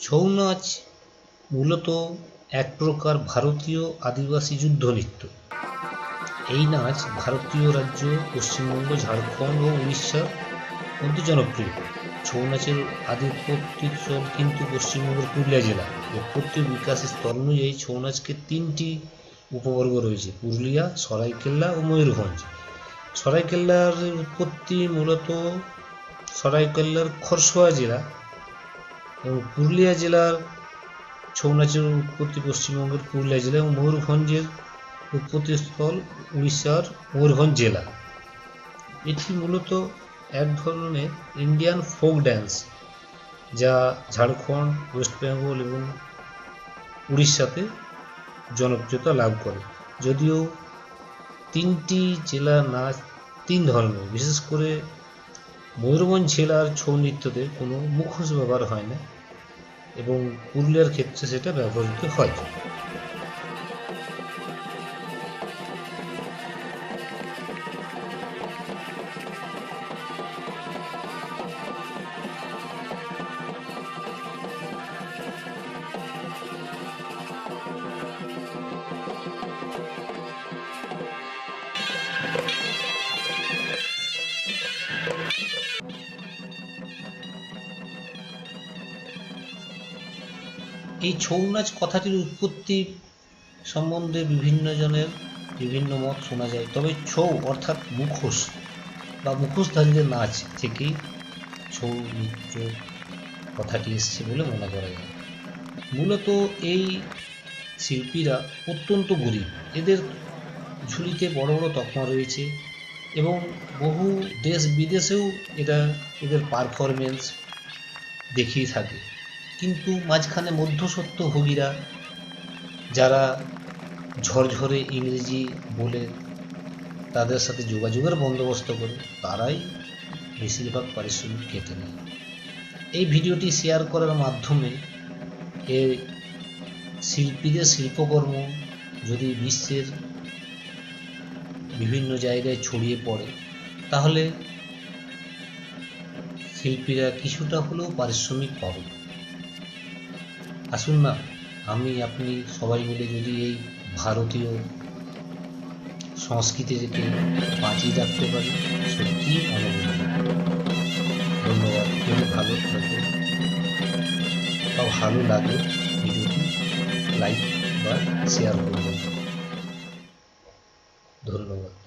ছৌ নাচ মূলত এক প্রকার ভারতীয় আদিবাসী যুদ্ধ নৃত্য এই নাচ ভারতীয় রাজ্য, পশ্চিমবঙ্গ, ঝাড়খণ্ড ও উড়িষ্যার মধ্যে জনপ্রিয়। ছৌ নাচের স্থল কিন্তু পশ্চিমবঙ্গের পুরুলিয়া জেলা উৎপত্তি ও বিকাশের স্তর অনুযায়ী ছৌ নাচকে তিনটি উপবর্গ রয়েছে, পুরুলিয়া, সরাইকেল্লা ও ময়ূরভঞ্জ। সরাইকেল্লার উৎপত্তি মূলত সরাইকেল্লার খরসোয়া জেলা এবং পুরুলিয়া জেলার ছৌ নাচের উৎপত্তি পশ্চিমবঙ্গের পুরুলিয়া জেলা এবং ময়ূরভঞ্জের উৎপত্তিস্থল উড়িষ্যার ময়ূরভঞ্জ জেলা। এটি মূলত এক ধরনের ইন্ডিয়ান ফোক ড্যান্স যা ঝাড়খণ্ড ওয়েস্ট বেঙ্গল এবং উড়িষ্যাতে জনপ্রিয়তা লাভ করে। যদিও তিনটি জেলার নাচ তিন ধরনের বিশেষ করে ময়ূরভঞ্জ জেলার ছৌ নৃত্যতে কোনো মুখোশ ব্যবহার হয় না এবং পুরুলিয়ার ক্ষেত্রে সেটা ব্যবহৃত হয়। এই ছৌ নাচ কথাটির উৎপত্তি সম্বন্ধে বিভিন্ন জনের বিভিন্ন মত শোনা যায়। তবে ছৌ অর্থাৎ মুখোশ বা মুখোশধারীদের নাচ থেকেই ছৌ নৃত্য কথাটি এসছে বলে মনে করা যায়। মূলত এই শিল্পীরা অত্যন্ত গরিব। এদের ঝুলিতে বড় বড় তকমা রয়েছে এবং বহু দেশ বিদেশেও এরা এদের পারফরমেন্স দেখিয়ে থাকে। কিন্তু মাঝখানে মধ্যসত্ত্বভোগীরা যারা ঝরঝরে ইংরেজি বলে তাদের সাথে যোগাযোগের বন্দোবস্ত করে, তারাই বেশিরভাগ পারিশ্রমিক কেটে নেয়। এই ভিডিওটি শেয়ার করার মাধ্যমে এর শিল্পীদের শিল্পকর্ম যদি বিশ্বের বিভিন্ন জায়গায় ছড়িয়ে পড়ে, তাহলে শিল্পীরা কিছুটা হলেও পারিশ্রমিক পাবে। আসুন না, আমি, আপনি সবাই মিলে যদি এই ভারতীয় সংস্কৃতি যেতে বাঁচিয়ে রাখতে পারি সত্যি অনেক ধন্যবাদ, খুবই ভালো থাকবে বা ভালো লাগে ভিডিওটি, লাইক বা শেয়ার করবেন। ধন্যবাদ।